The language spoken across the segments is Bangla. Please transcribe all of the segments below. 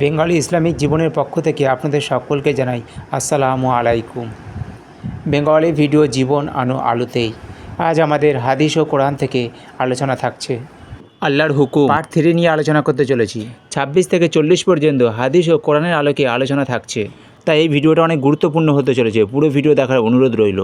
বেঙ্গলি ইসলামিক জীবনের পক্ষ থেকে আপনাদের সকলকে জানাই আসসালামু আলাইকুম। বেঙ্গলি ভিডিও জীবন আনো আলোতেই। আজ আমাদের হাদিস ও কোরআন থেকে আলোচনা থাকছে। আল্লাহর হুকুম। পার্ট থ্রি নিয়ে আলোচনা করতে চলেছি। ছাব্বিশ থেকে চল্লিশ পর্যন্ত হাদিস ও কোরআনের আলোকে আলোচনা থাকছে। তাই এই ভিডিওটা অনেক গুরুত্বপূর্ণ হতে চলেছে। পুরো ভিডিও দেখার অনুরোধ রইল।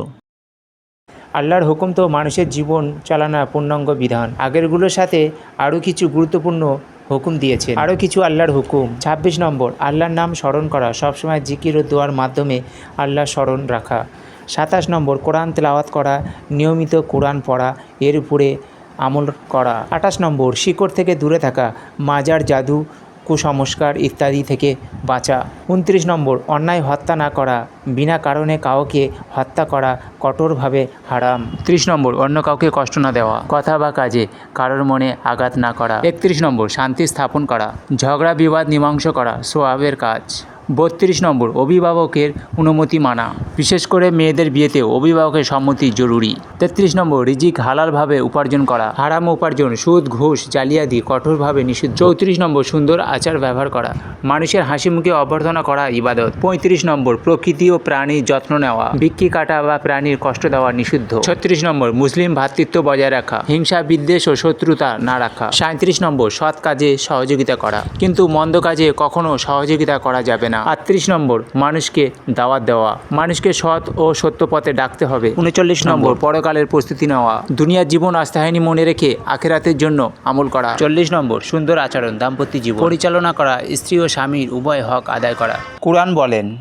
আল্লাহর হুকুম তো মানুষের জীবন চালানা পূর্ণাঙ্গ বিধান। আগেরগুলোর সাথে আরও কিছু গুরুত্বপূর্ণ হুকুম দিয়েছেন। আরও কিছু আল্লাহর হুকুম। ছাব্বিশ নম্বর, আল্লাহর নাম স্মরণ করা। সবসময় জিকির ও দোয়ার মাধ্যমে আল্লাহ স্মরণ রাখা। সাতাশ নম্বর, কোরআন তেলাওয়াত করা, নিয়মিত কোরআন পড়া, এর উপরে আমল করা। আঠাশ নম্বর, শিকড় থেকে দূরে থাকা, মাজার, জাদু কুসংস্কার ইত্যাদি থেকে বাঁচা। উনত্রিশ নম্বর, অন্যায় হত্যা না করা, বিনা কারণে কাউকে হত্যা করা কঠোরভাবে হারাম। ত্রিশ নম্বর, অন্য কাউকে কষ্ট না দেওয়া, কথা বা কাজে কারোর মনে আঘাত না করা। একত্রিশ নম্বর, শান্তি স্থাপন করা, ঝগড়া, বিবাদ, মীমাংস করা, সোয়াবের কাজ। বত্রিশ নম্বর, অভিভাবকের অনুমতি মানা। বিশেষ করে মেয়েদের বিয়েতে অভিভাবকের সম্মতি জরুরি। তেত্রিশ নম্বর, রিজিক হালালভাবে উপার্জন করা। হারাম উপার্জন, সুদ, ঘুষ, জালিয়াতি কঠোরভাবে নিষিদ্ধ। চৌত্রিশ নম্বর, সুন্দর আচার ব্যবহার করা। মানুষের হাসি মুখে অভ্যর্থনা করা, ইবাদত। পঁয়ত্রিশ নম্বর, প্রকৃতি ও প্রাণীর যত্ন নেওয়া। বিক্রি কাটা বা প্রাণীর কষ্ট দেওয়া নিষিদ্ধ। ছত্রিশ নম্বর, মুসলিম ভ্রাতৃত্ব বজায় রাখা। হিংসা, বিদ্বেষ ও শত্রুতা না রাখা। সাঁত্রিশ নম্বর, সৎ কাজে সহযোগিতা করা। কিন্তু মন্দ কাজে কখনো সহযোগিতা করা যাবে না। আটত্রিশ নম্বর মানুষকে দাওয়াত দেওয়া। মানুষকে সৎ ও সত্য পথে ডাকতে হবে। উনচল্লিশ নম্বর পরকালের প্রস্তুতি নেওয়া। দুনিয়ার জীবন আস্থাহানি মনে রেখে আখেরাতের জন্য আমল করা। চল্লিশ নম্বর সুন্দর আচরণ দাম্পত্য জীবন। পরিচালনা করা স্ত্রী ও স্বামীর উভয় হক আদায় করা। কোরআন বলেন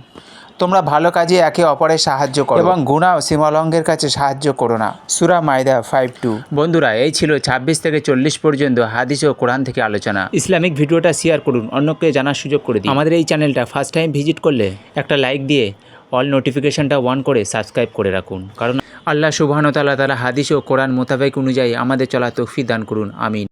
তোমরা ভালো কাজে একে অপরের সাহায্য করো। এবং গুণা ও সীমালঙ্ঘের কাছে সাহায্য করো না। সুরা মাইদা ফাইভ টু বন্ধুরা এই ছিল ছাব্বিশ থেকে চল্লিশ পর্যন্ত হাদিস ও কোরআন থেকে আলোচনা। ইসলামিক ভিডিওটা শেয়ার করুন অন্যকে জানার সুযোগ করে দিন। আমাদের এই চ্যানেলটা ফার্স্ট টাইম ভিজিট করলে একটা লাইক দিয়ে অল নোটিফিকেশনটা অন করে সাবস্ক্রাইব করে রাখুন। কারণ আল্লাহ সুবাহন তালা হাদিস ও কোরআন মোতাবেক অনুযায়ী আমাদের চলা তৌফিক দান করুন। আমিন।